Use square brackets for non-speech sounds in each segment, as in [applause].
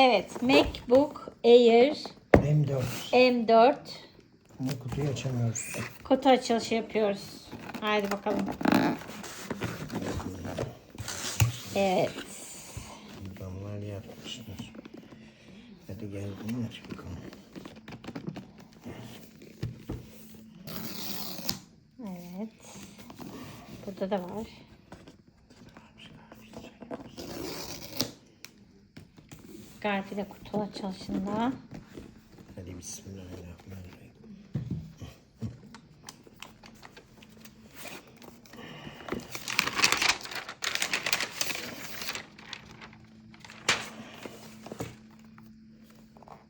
Evet, MacBook Air M4. M4 Ama kutuyu açamıyoruz. kutu açılışı yapıyoruz. Haydi bakalım. Evet. Adamlar yapmışlar. Hadi gel bunu aç bakalım. Evet. Burada da var. Garfi de kutu açılışında. Hadi bismillahirrahmanirrahim.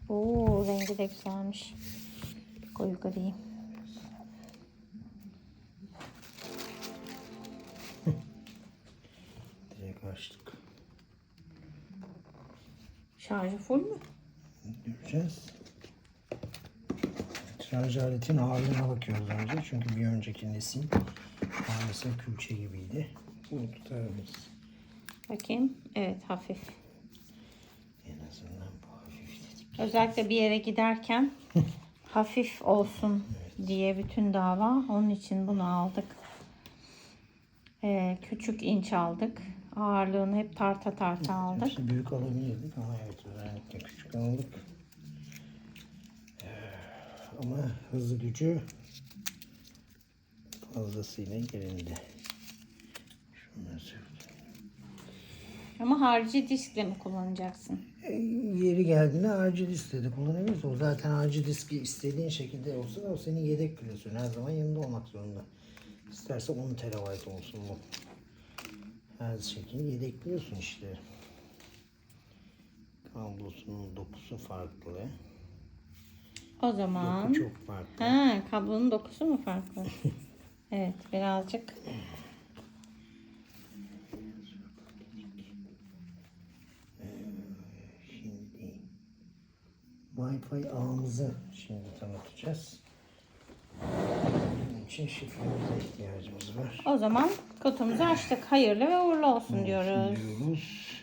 Oo, rengi de güzelmiş. Koyu gri. Şarjı full mü? Göreceğiz. Şarj aletin ağırlığına bakıyoruz önce. Çünkü bir önceki nesil maalesef külçe gibiydi. Bunu tutarımız. Bakayım. Evet hafif. En azından bu hafif dedik. Özellikle bir yere giderken [laughs] hafif olsun diye bütün dava. Onun için bunu aldık. Ee, küçük inç aldık. Ağırlığını hep tarta tarta aldık. İşte büyük alabilirdik ama evet özellikle küçük aldık. Ee, Ama hızlı gücü fazlasıyla söyleyeyim. Ama harici diskle mi kullanacaksın? E, Yeri geldiğinde harcı listede kullanabiliriz. O zaten harcı diski istediğin şekilde olsun. O senin yedek biliyorsun. Her zaman yanında olmak zorunda. İsterse 10 terabayt olsun bu. Her şekilde yedekliyorsun işte. Kablosunun dokusu farklı. O zaman... Doku çok farklı. Ha, kablonun dokusu mu farklı? [laughs] evet, birazcık. Şimdi Wi-Fi ağımızı şimdi tanıtacağız. İçin şifremize ihtiyacımız var. O zaman kutumuzu açtık. Hayırlı ve uğurlu olsun diyoruz. Diyoruz.